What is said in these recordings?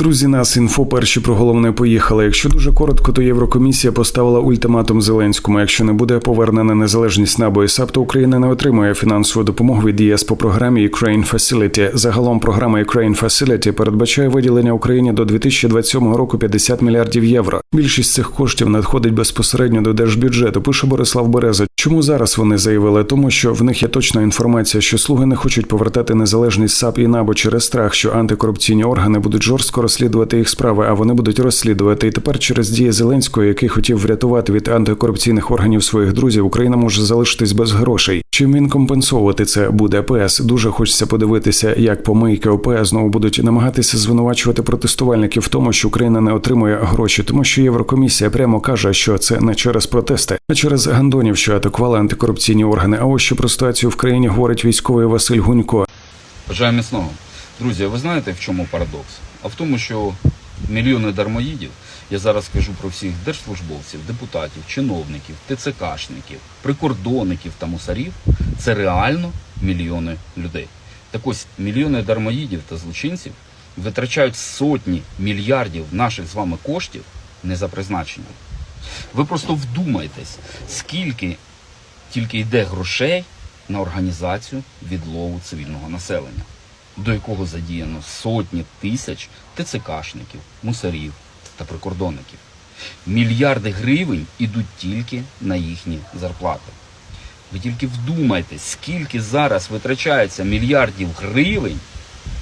Друзі, нас інфо перші про головне поїхали. Якщо дуже коротко, то Єврокомісія поставила ультиматум Зеленському. Якщо не буде повернена незалежність НАБУ і САП, то Україна не отримує фінансову допомогу від ЄС по програмі Ukraine Facility. Загалом програма Ukraine Facility передбачає виділення Україні до 2027 року 50 мільярдів євро. Більшість цих коштів надходить безпосередньо до держбюджету. Пише Борислав Береза. Чому зараз вони заявили? Тому що в них є точна інформація, що слуги не хочуть повертати незалежність САП і НАБУ через страх, що антикорупційні органи будуть жорстко розслідувати їх справи, а вони будуть розслідувати. І тепер через дії Зеленського, який хотів врятувати від антикорупційних органів своїх друзів, Україна може залишитись без грошей. Чим він компенсовувати це буде ПС? Дуже хочеться подивитися, як помийки ОП знову будуть намагатися звинувачувати протестувальників в тому, що Україна не отримує гроші, тому що Єврокомісія прямо каже, що це не через протести, а через гандонів, що атакували антикорупційні органи. А ось що про ситуацію в країні говорить військовий Василь Гунько. Бажаю міцного. Друзі, ви знаєте, в чому парадокс? А в тому, що мільйони дармоїдів, я зараз кажу про всіх держслужбовців, депутатів, чиновників, ТЦКшників, прикордонників та мусарів, це реально мільйони людей. Так ось мільйони дармоїдів та злочинців витрачають сотні мільярдів наших з вами коштів не за призначенням. Ви просто вдумайтесь, скільки тільки йде грошей на організацію відлову цивільного населення, до якого задіяно сотні тисяч ТЦКшників, мусарів та прикордонників. Мільярди гривень ідуть тільки на їхні зарплати. Ви тільки вдумайтесь, скільки зараз витрачається мільярдів гривень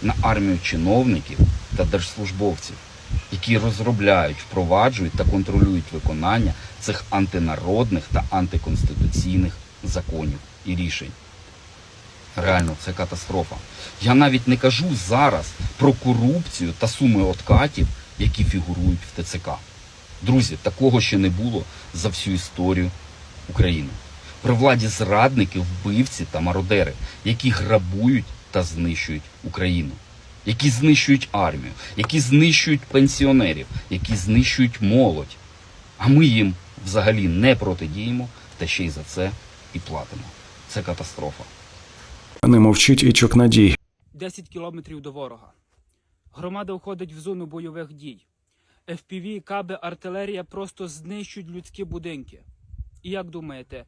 на армію чиновників та держслужбовців, які розробляють, впроваджують та контролюють виконання цих антинародних та антиконституційних законів і рішень. Реально, це катастрофа. Я навіть не кажу зараз про корупцію та суми откатів, які фігурують в ТЦК. Друзі, такого ще не було за всю історію України. При владі зрадники, вбивці та мародери, які грабують та знищують Україну, які знищують армію, які знищують пенсіонерів, які знищують молодь. А ми їм взагалі не протидіємо та ще й за це і платимо. Це катастрофа. Не мовчить і Чокнадій. 10 кілометрів до ворога. Громада входить в зону бойових дій. FPV, каби, артилерія просто знищують людські будинки. І як думаєте,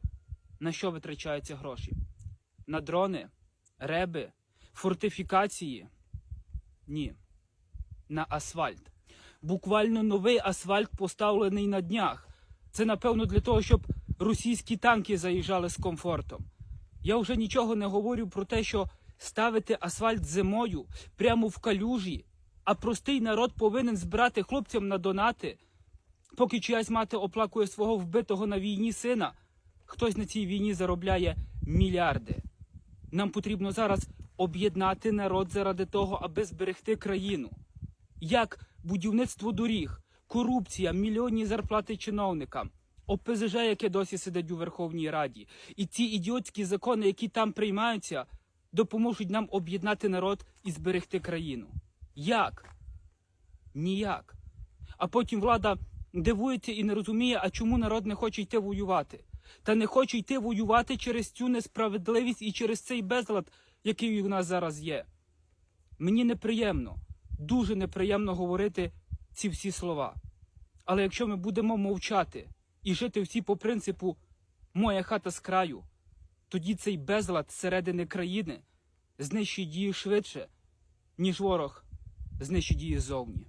на що витрачаються гроші? На дрони, реби, фортифікації? Ні. На асфальт. Буквально новий асфальт поставлений на днях. Це напевно для того, щоб російські танки заїжджали з комфортом. Я вже нічого не говорю про те, що ставити асфальт зимою прямо в калюжі, а простий народ повинен збирати хлопцям на донати, поки чиясь мати оплакує свого вбитого на війні сина. Хтось на цій війні заробляє мільярди. Нам потрібно зараз об'єднати народ заради того, аби зберегти країну. Як будівництво доріг, корупція, мільйонні зарплати чиновникам, ОПЗЖ, яке досі сидить у Верховній Раді, і ці ідіотські закони, які там приймаються, допоможуть нам об'єднати народ і зберегти країну. Як? Ніяк. А потім влада дивується і не розуміє, а чому народ не хоче йти воювати. Та не хоче йти воювати через цю несправедливість і через цей безлад, який у нас зараз є. Мені неприємно, дуже неприємно говорити ці всі слова. Але якщо ми будемо мовчати і жити всі по принципу моя хата з краю, тоді цей безлад зсередини країни знищить її швидше, ніж ворог знищить її ззовні.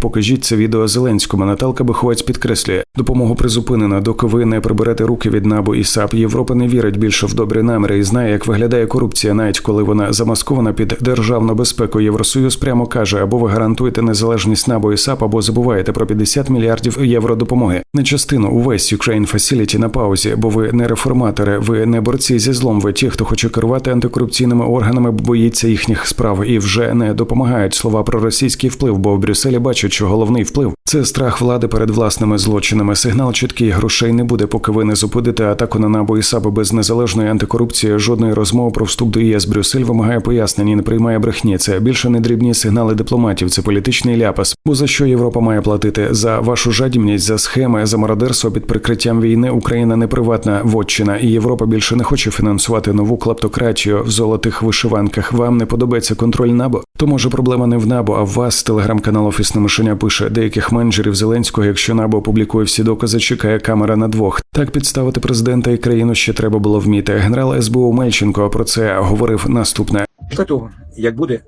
Покажіть це відео Зеленському. Наталка Биховець підкреслює, допомогу призупинено, доки ви не приберете руки від НАБУ і САП. Європа не вірить більше в добрі наміри і знає, як виглядає корупція, навіть коли вона замаскована під державну безпеку. Євросоюз прямо каже: або ви гарантуєте незалежність НАБУ і САП, або забуваєте про 50 мільярдів євро допомоги. Не частину увесь Ukraine Facility на паузі, бо ви не реформатори, ви не борці зі злом. Ви ті, хто хоче керувати антикорупційними органами, боїться їхніх справ і вже не допомагають слова про російський вплив, бо в Брюсселі бачать, що головний вплив це страх влади перед власними злочинами. Сигнал чіткий грошей не буде, поки ви не зупините атаку на НАБУ і САП без незалежної антикорупції. Жодної розмови про вступ до ЄС. Брюссель вимагає пояснень і не приймає брехні. Це більше не дрібні сигнали дипломатів. Це політичний ляпас. Бо за що Європа має платити за вашу жадібність, за схеми, за мародерство під прикриттям війни? Україна не приватна вотчина, і Європа більше не хоче фінансувати нову клаптократію в золотих вишиванках. Вам не подобається контроль НАБУ? То може проблема не в НАБУ, а в вас. Телеграм-канал Офісне мишеня пише деяких менеджерів Зеленського, якщо НАБУ опублікує всі докази, чекає камера на двох. Так підставити президента і країну ще треба було вміти. Генерал СБУ Мельченко про це говорив наступне. Після того, як буде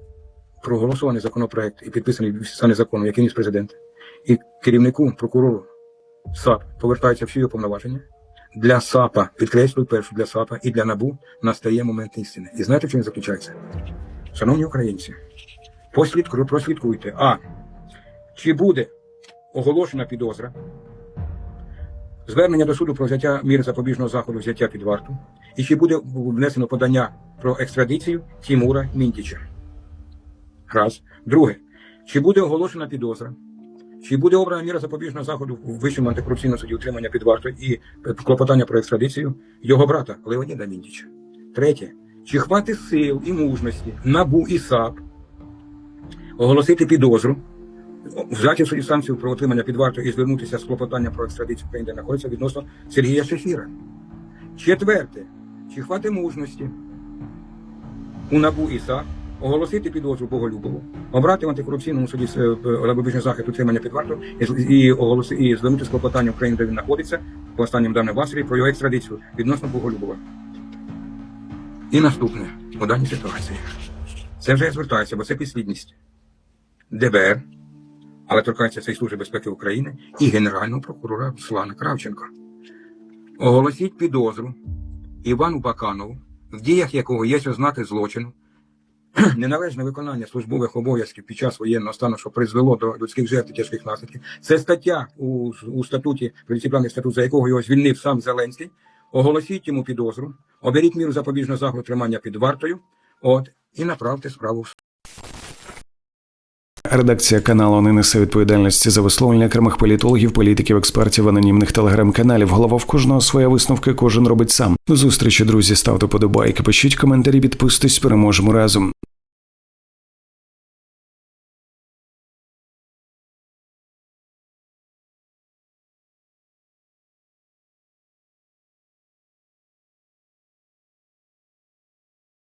проголосований законопроект і підписаний підписаний законом, який ніс президент, і керівнику прокурору САП повертаються всі його повноваження. Для САПа, підкреслюю першу для САПа і для НАБУ настає момент істини. І знаєте, в чому заключається? Шановні українці, послідку, прослідкуйте. А. Чи буде оголошена підозра, звернення до суду про взяття мір запобіжного заходу взяття під варту, і чи буде внесено подання про екстрадицію Тімура Мінтіча? Раз. Друге. Чи буде оголошена підозра? Чи буде обрана міра запобіжного заходу в Вищому антикорупційному суді утримання під вартою і клопотання про екстрадицію його брата Леоніда Мінтіча? Третє. Чи хватить сил і мужності НАБУ і САП оголосити підозру, взяти в санкцію про отримання під вартою і звернутися з клопотанням про екстрадицію країн, де знаходиться відносно Сергія Шефіра? Четверте. Чи хватить мужності у НАБУ і САП оголосити підозру Боголюбову, обрати в антикорупційному суді е, лабобіжний захід утримання під вартою і, і, оголоси, і звернути з клопотанням України, де він знаходиться, по останнім даним Басарі, про його екстрадицію відносно Боголюбова. І наступне у даній ситуації. Це вже я звертаюся, бо це підслідність ДБР, але торкається це і Служби безпеки України і Генерального прокурора Руслана Кравченка. Оголосіть підозру Івану Баканову, в діях якого є ознаки злочину, неналежне виконання службових обов'язків під час воєнного стану, що призвело до людських жертв і тяжких наслідків. Це стаття у, у статуті, предисциплінарний статут, за якого його звільнив сам Зеленський. Оголосіть йому підозру, оберіть міру запобіжного заходу тримання під вартою, от, і направте справу в. Редакція каналу не несе відповідальності за висловлення окремих політологів, політиків, експертів, анонімних телеграм-каналів. Голова в кожного своя висновки, кожен робить сам. До зустрічі, друзі. Ставте подобайки, пишіть коментарі, підписуйтесь, переможемо разом.